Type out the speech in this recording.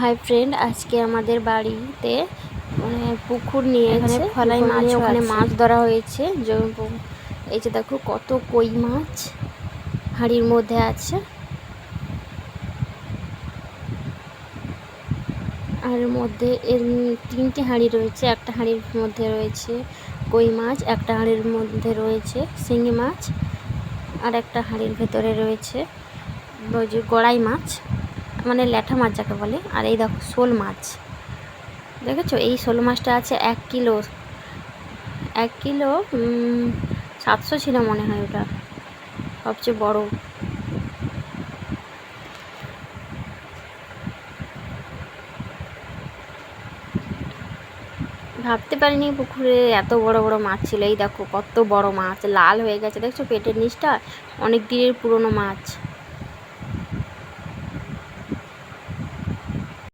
Hi friend আজকে আমাদের বাড়িতে মানে পুকুর নিয়ে এখানে ফলাই মাছ ওখানে মাছ ধরা হয়েছে এই যে দেখো কত কই মাছ হাঁড়ির মধ্যে আছে। আর মধ্যে এর তিনটে হাঁড়ি রয়েছে একটা হাঁড়ির মধ্যে রয়েছে কই মাছ একটা হাঁড়ির মধ্যে রয়েছে শিঙি মাছ আর একটা হাঁড়ির ভেতরে রয়েছে ওই যে গড়াই মাছ। মানে ল্যাঠা মাছ যাকে বলে, আর এই দেখো শোল মাছ। দেখেছ? এই শোল মাছটা আছে এক কিলো। এক কিলো সাতশো ছিল মনে হয় ওটা। সবচেয়ে বড়। ভাবতে পারিনি পুকুরে এত বড় বড় মাছ ছিল। এই দেখো কত বড় মাছ, লাল হয়ে গেছে। দেখছ পেটের নিচটা? অনেক দিনের পুরনো মাছ।